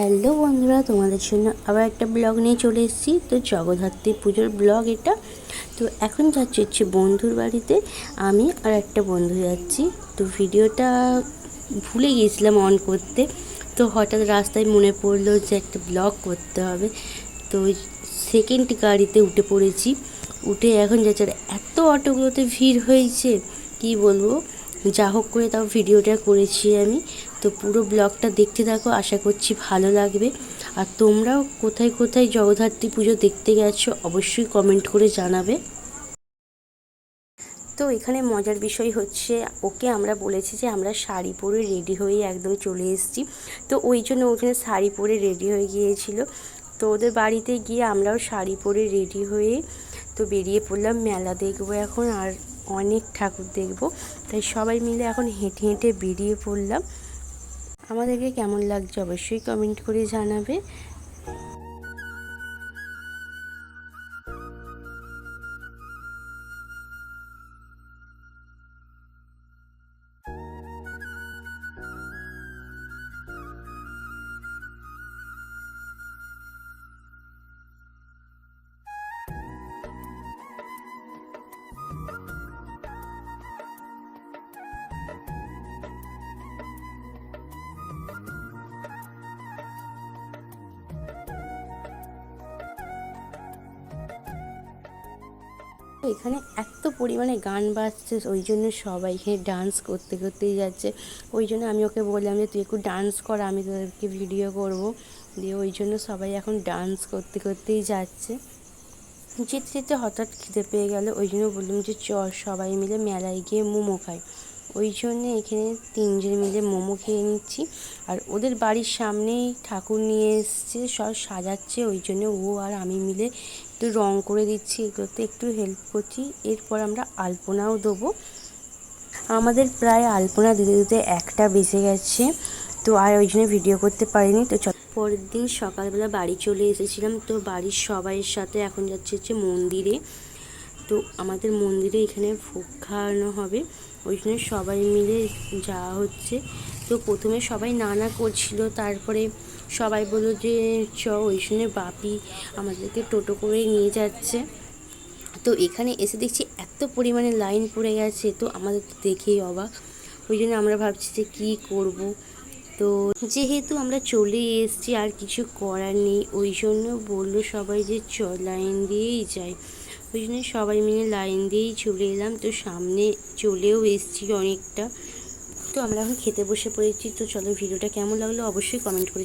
Hello বন্ধুরা, তোমাদের জন্য আবার একটা ব্লগ নিয়ে চলে এসেছি। তো জগদ্ধাত্রী পুজোর ব্লগ এটা। তো এখন যাচ্ছি হচ্ছে বন্ধুর বাড়িতে। আমি আর একটা বন্ধু যাচ্ছি। তো ভিডিওটা ভুলে গিয়েছিলাম অন করতে। তো হঠাৎ রাস্তায় মনে পড়ল যে একটা ব্লগ করতে হবে। তো সেকেন্ড গাড়িতে উঠে পড়েছি। উঠে এখন যাচ্ছে এত অটোগুলোতে ভিড় হয়েছে, কি বলব? যা হোক করে তাও ভিডিওটা করেছি আমি। তো পুরো ব্লগটা দেখতে থাকো, আশা করছি ভালো লাগবে। আর তোমরাও কোথায় কোথায় জগদ্ধাত্রী পুজো দেখতে গেছো, অবশ্যই কমেন্ট করে জানাবে। তো এখানে মজার বিষয় হচ্ছে, ওকে আমরা বলেছি যে আমরা শাড়ি পরে রেডি হয়ে একদম চলে এসেছি। তো ওই জন্য ওখানে শাড়ি পরে রেডি হয়ে গিয়েছিল। তো ওদের বাড়িতে গিয়ে আমরাও শাড়ি পরে রেডি হয়ে তো বেরিয়ে পড়লাম, মেলা দেখব এখন আর অনেক ঠাকুর দেখব। তাই সবাই মিলে এখন হেঁটে হেঁটে বেরিয়ে পড়লাম। আমাদেরকে কেমন লাগছে অবশ্যই কমেন্ট করে জানাবে। এখানে এত পরিমাণে গান বাজছে, ওই জন্য সবাই এখানে ডান্স করতে করতেই যাচ্ছে। ওই জন্য আমি ওকে বললাম যে, তুই একটু ডান্স কর, আমি তোদেরকে ভিডিও করব। দিয়ে ওই জন্য সবাই এখন ডান্স করতে করতেই যাচ্ছে। যেতে যেতে হঠাৎ খিদে পেয়ে গেল, ওই জন্য বললাম যে চ সবাই মিলে মেলায় গিয়ে মোমো খাই। ওই জন্যে এখানে তিনজন মিলে মোমো খেয়ে নিচ্ছি। আর ওদের বাড়ির সামনেই ঠাকুর নিয়ে এসছে, সব সাজাচ্ছে, ওই জন্য ও আর আমি মিলে একটু রং করে দিচ্ছি, এগুলোতে একটু হেল্প করছি। এরপর আমরা আলপনাও দেবো। আমাদের প্রায় আলপনা দিতে দিতে একটা বেজে গেছে, তো আর ওই জন্য ভিডিও করতে পারিনি। তো পরের দিন সকালবেলা বাড়ি চলে এসেছিলাম, তো বাড়ির সবাইয়ের সাথে এখন যাচ্ছে হচ্ছে মন্দিরে। তো আমাদের মন্দিরে এখানে ভোগ খাওয়ানো হবে, ওই জন্য সবাই মিলে যাওয়া হচ্ছে। তো প্রথমে সবাই নানা করছিল, তারপরে সবাই বলল যে, চ, ওই জন্য বাপি আমাদেরকে টোটো করে নিয়ে যাচ্ছে। তো এখানে এসে দেখছি এত পরিমাণে লাইন পড়ে গেছে, তো আমাদের তো দেখেই অবাক। ওই জন্য আমরা ভাবছি যে কী করব? তো যেহেতু আমরা চলে এসেছি, আর কিছু করার নেই, ওই জন্য বলল সবাই যে, চ, লাইন দিয়েই যাই। ওই জন্য সবাই মিলে লাইন দিয়েই চলে এলাম। তো সামনে চলেও এসেছি অনেকটা। তো আমরা এখন খেতে বসে পড়েছি। তো চলো, ভিডিওটা কেমন লাগল অবশ্যই কমেন্ট করে